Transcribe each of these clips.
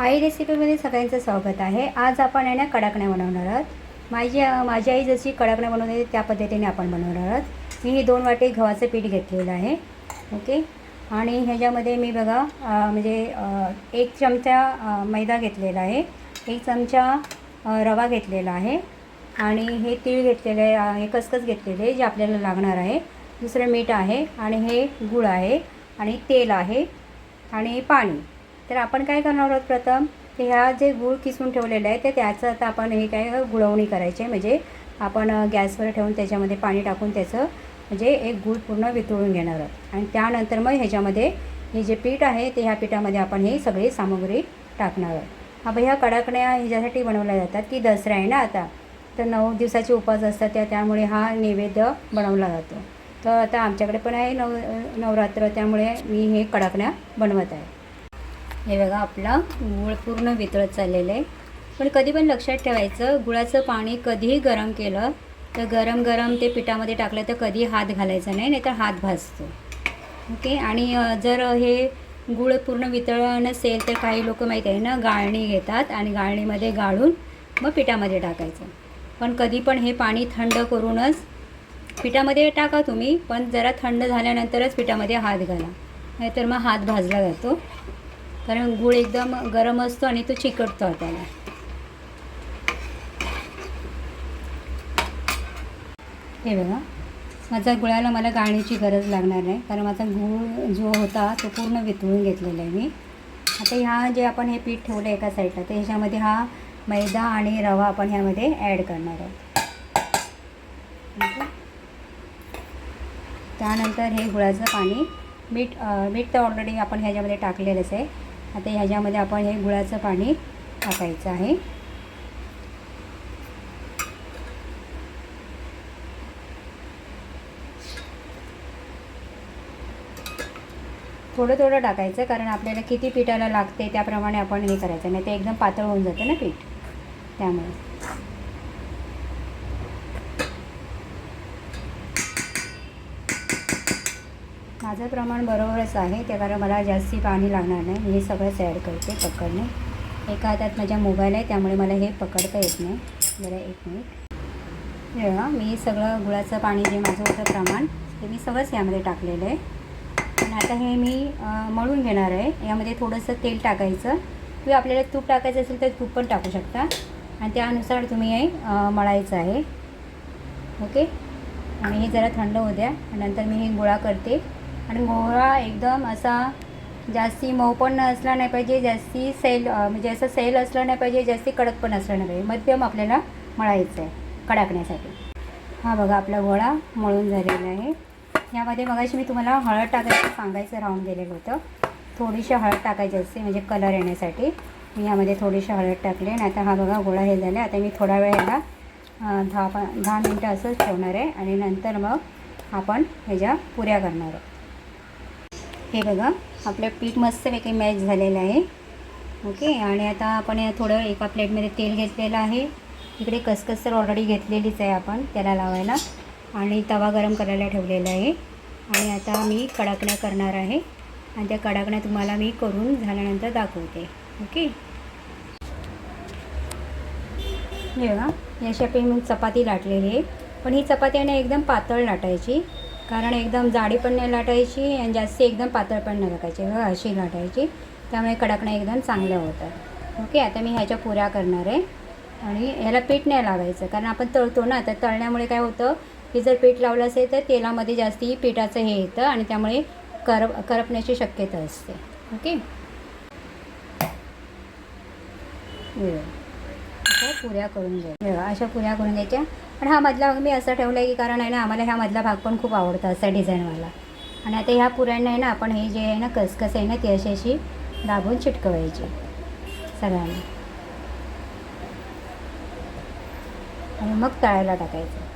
आई रेसिपीमध्ये सगळ्यांचं स्वागत आहे. आज आपण आहे ना कडाकण्या बनवणार आहोत. माझी माझी आई जशी कडाकण्या बनवते त्या पद्धतीने आपण बनवणार आहोत. मी हे दोन वाटी गव्हाचं पीठ घेतलेलं आहे. ओके? आणि ह्याच्यामध्ये मी बघा म्हणजे एक चमचा मैदा घेतलेला आहे. एक चमचा रवा घेतलेला आहे. आणि हे तीळ घेतलेले आहे हे कसकस घेतलेले आहे जे आपल्याला लागणार आहे. दुसरं मीठ आहे आणि हे गूळ आहे आणि तेल आहे आणि पाणी. तर आपण काय करणार आहोत प्रथम ह्या जे गूळ किसून ठेवलेलं आहे ते त्याचं आता आपण हे काय गुळवणी करायची आहे. म्हणजे आपण गॅसवर ठेवून त्याच्यामध्ये पाणी टाकून त्याचं म्हणजे एक गूळ पूर्ण वितळून घेणार आहोत. आणि त्यानंतर मग ह्याच्यामध्ये हे जे पीठ आहे ते ह्या पिठामध्ये आपण ही सगळी सामग्री टाकणार आहोत. हा ह्या कडाकण्या ह्याच्यासाठी बनवल्या जातात की दसरा आहे ना आता तर नऊ दिवसाचे उपास असतात त्या त्यामुळे हा नैवेद्य बनवला जातो. तर आता आमच्याकडे पण आहे नव नवरात्र त्यामुळे मी हे कडाकण्या बनवत आहे. हे बघा आपला गूळ पूर्ण वितळत चाललेलं आहे. पण कधी पण लक्षात ठेवायचं गुळाचं पाणी कधीही गरम केलं तर गरम गरम ते पिठामध्ये टाकलं तर कधी हात घालायचा नाही नाहीतर हात भाजतो. ओके? आणि जर हे गुळ पूर्ण वितळलं नसेल तर काही लोक माहीत आहे ना गाळणी घेतात आणि गाळणीमध्ये गाळून मग पिठामध्ये टाकायचं. पण कधी पण हे पाणी थंड करूनच पिठामध्ये टाका तुम्ही पण जरा थंड झाल्यानंतरच पिठामध्ये हात घाला. नाहीतर मग हात भाजला जातो. कारण गूळ एकदम गरम असतो आणि तो चिकटतो त्याला हे बघा. माझा गुळाला मला गाळण्याची गरज लागणार नाही. कारण माझा गूळ जो होता तो पूर्ण वितळून घेतलेला आहे मी. आता ह्या जे आपण हे पीठ ठेवलं एका साईडला तर ह्याच्यामध्ये हा मैदा आणि रवा आपण ह्यामध्ये ॲड करणार आहोत. त्यानंतर हे गुळाचं पाणी मीठ मीठ तर ऑलरेडी आपण ह्याच्यामध्ये टाकलेलंच आहे. आता ह्याच्यामध्ये आपण हे गुळाचं पाणी टाकायचं आहे. थोडं थोडं टाकायचं कारण आपल्याला किती पिठाला लागते त्याप्रमाणे आपण हे करायचं नाही ते एकदम पातळ होऊन जातं ना पीठ. त्यामुळे. माझं प्रमाण बरोबरच आहे ते कारण मला जास्ती पाणी लागणार नाही मी हे सगळंच ॲड करते पकडणे. एका हातात माझ्या मोबाईल आहे त्यामुळे मला हे पकडता येत नाही. जरा एक मिनिट मी सगळं गुळाचं पाणी जे माझं होतं प्रमाण ते मी सगळंच यामध्ये टाकलेलं आहे. आणि आता हे मी मळून घेणार आहे. यामध्ये थोडंसं तेल टाकायचं. किंवा आपल्याला तूप टाकायचं असेल तर तूप पण टाकू शकता. आणि त्यानुसार तुम्ही हे मळायचं आहे. ओके? आणि हे जरा थंड होऊ द्या. आणि नंतर मी हे गोळा करते. आणि गोळा एकदम असा जास्ती मऊ पण असला नाही पाहिजे जास्ती सैल म्हणजे असं सैल असलं नाही पाहिजे जास्ती कडक पण असलं नाही पाहिजे. मध्यम आपल्याला मळायचं आहे कडाकण्यासाठी. हा बघा आपला गोळा मळून झालेला आहे. यामध्ये मगाशी मी तुम्हाला हळद टाकायचं सांगायचं राहून गेलेलं होतं. थोडीशी हळद टाकायची असते म्हणजे कलर येण्यासाठी. मी यामध्ये थोडीशी हळद टाकले आणि आता हा बघा गोळा हे झाला. आता मी थोडा वेळ ह्याला दहा पा दहा मिनटं असंच ठेवणार आहे आणि नंतर मग आपण ह्याच्या पुऱ्या करणार आहोत. हे बघा आपलं पीठ मस्तपैकी मॅच झालेलं आहे. ओके आणि आता आपण थोडं एका प्लेटमध्ये तेल घेतलेलं आहे. इकडे कसकस तर ऑलरेडी घेतलेलीच आहे आपण त्याला लावायला. आणि तवा गरम करायला ठेवलेला आहे. आणि आता मी कडाकण्या करणार आहे. आणि त्या कडाकण्या तुम्हाला मी करून झाल्यानंतर दाखवते. ओके हे बघा या आपली मी चपाती लाटलेली आहे. पण ही चपाती आहे ना एकदम पातळ लाटायची. कारण एकदम जाडी पण नाही लाटायची आणि जास्ती एकदम पातळ पण नाही लागायची व अशी लाटायची. त्यामुळे कडकणं एकदम चांगलं होतं ओके आता मी ह्याच्या पुऱ्या करणार आहे. आणि ह्याला पीठ नाही लावायचं कारण आपण तळतो ना तर तळण्यामुळे काय होतं की जर पीठ लावलं असेल तर तेलामध्ये जास्ती पिठाचं हे येतं आणि त्यामुळे कर करपण्याची शक्यता असते. ओके? पुऱ्या करून घ्या. अशा पुऱ्या करून घ्यायच्या. पण हा मधला भाग मी असा ठेवला आहे की कारण आहे ना आम्हाला ह्या मधला भाग पण खूप आवडतो असा डिझाईनवाला. आणि आता ह्या पुऱ्यांना आहे ना आपण हे जे आहे ना कसकस आहे ना ती अशी अशी दाबून चिटकवायची. सगळ्यांना. आणि मग तळायला टाकायचं.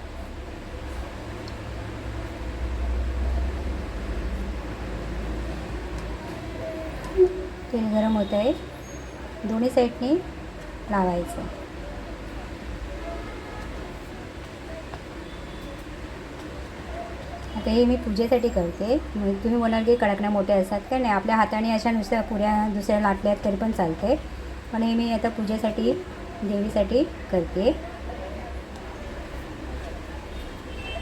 तेल गरम होत आहे दोन्ही साईडनी लावायचं. आता हे मी पूजेसाठी करते. तुम्ही म्हणाल की कडकण्या मोठ्या असतात का नाही आपल्या हाताने अशा नुसत्या पुऱ्या दुसऱ्या लाटल्यात तरी पण चालते पण हे मी आता पूजेसाठी देवीसाठी करते.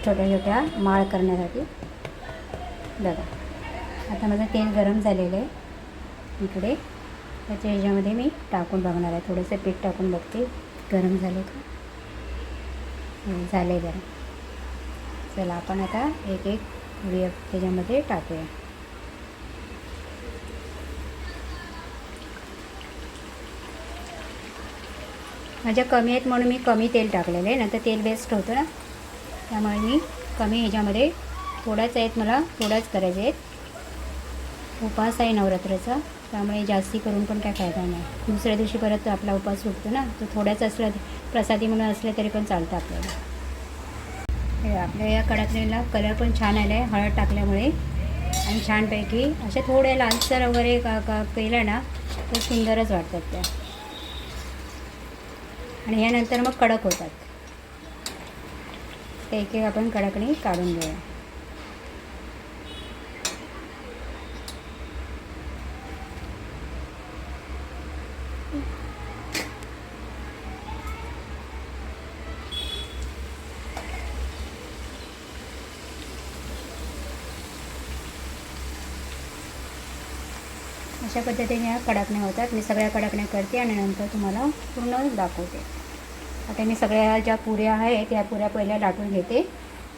छोट्या छोट्या माळ करण्यासाठी. बघा. आता माझं तेल गरम झालेलं आहे. इकडे. त्याच्या ह्याच्यामध्ये मी टाकून बघणार आहे. थोडंसं पीठ टाकून बघते. गरम झालं का? हो, झालं आहे गरम. चला आपण आता एक एक पुडी त्याच्यामध्ये टाकूया. माझ्या कमी आहेत म्हणून मी कमी तेल टाकलेलं आहे नंतर तेल वेस्ट होतं ना. त्यामुळे मी कमी ह्याच्यामध्ये थोड्याच आहेत मला थोड्याच करायचे आहेत. उपास आहे नवरात्राचा त्यामुळे जास्ती करून पण काय फायदा नाही. दुसऱ्या दिवशी परत आपला उपास सुटतो ना तो थोड्याच असला प्रसादी म्हणून असले तरी पण चालतं आपल्याला. हे आपल्या या कडाकणीला कलर पण छान आला आहे हळद टाकल्यामुळे. आणि छानपैकी अशा थोड्या लालसर वगैरे का का केलं ना तर सुंदरच वाटतात त्या. आणि यानंतर मग कडक होतात. ते एक एक आपण कडकणी काढून घेऊया. अशा पद्धतीने या कडाकण्या होतात. मी सगळ्या कडाकण्या करते आणि नंतर तुम्हाला पूर्ण दाखवते. आता मी सगळ्या ज्या पुऱ्या आहेत त्या पुऱ्या पहिल्या लाटून घेते.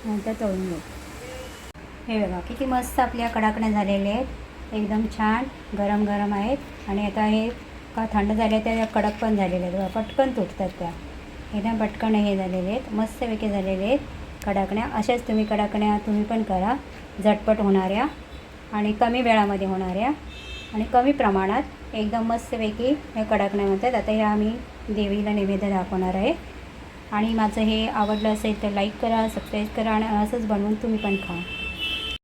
नंतर तळून घेते. हे बघा किती मस्त आपल्या कडाकण्या झालेल्या आहेत. एकदम छान गरम गरम आहेत. आणि आता हे का थंड झाले त्या कडक पण झालेल्या आहेत. पटकन तुटतात त्या. एकदम पटकन हे झालेले आहेत. मस्तपैकी झालेले आहेत कडाकण्या. अशाच तुम्ही कडाकण्या तुम्ही पण करा. झटपट होणाऱ्या आणि कमी वेळामध्ये होणाऱ्या. आणि कमी प्रमाणात एकदम मस्तपैकी हे कडाकण्या म्हणतात आता हे आम्ही देवीला नैवेद्य दाखवणार आहे. आणि माझं हे आवडलं असेल तर लाईक करा सबस्क्राईब करा आणि असंच बनवून तुम्ही पण खा